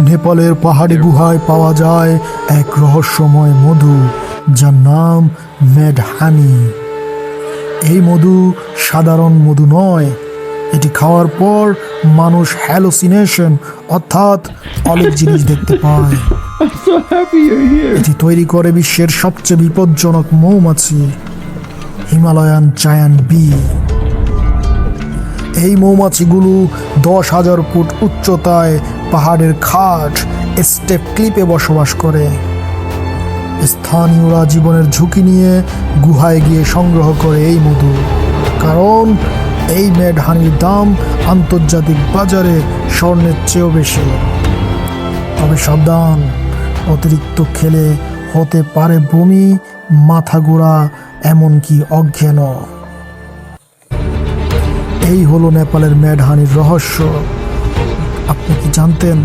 নেপালের পাহাড়ি গুহায় পাওয়া যায় এক রহস্যময় মধু যার নাম মেড হানি এই মধু সাধারণ মধু নয়। এটি খাওয়ার পর মানুষ হ্যালোসিনেশন অর্থাৎ অনেক জিনিস দেখতে পায়. এটি তৈরি করে বিশ্বের সবচেয়ে বিপজ্জনক মৌমাছি হিমালয়ান জায়ান্ট বি। এই মৌমাছিগুলো দশ হাজার ফুট উচ্চতায় পাহাড়ের খাট স্টেপ ক্লিপে বসবাস করে। স্থানীয়রা জীবনের ঝুঁকি নিয়ে গুহায় গিয়ে সংগ্রহ করে এই মধু। কারণ এই মেড হানির দাম আন্তর্জাতিক বাজারে স্বর্ণের চেয়েও বেশি। তবে সাবধান, অতিরিক্ত খেলে হতে পারে বমি, মাথা গোড়া, এমনকি অজ্ঞান এই হলো নেপালের ম্যাডহানির রহস্য। আপনি কি জানতেন?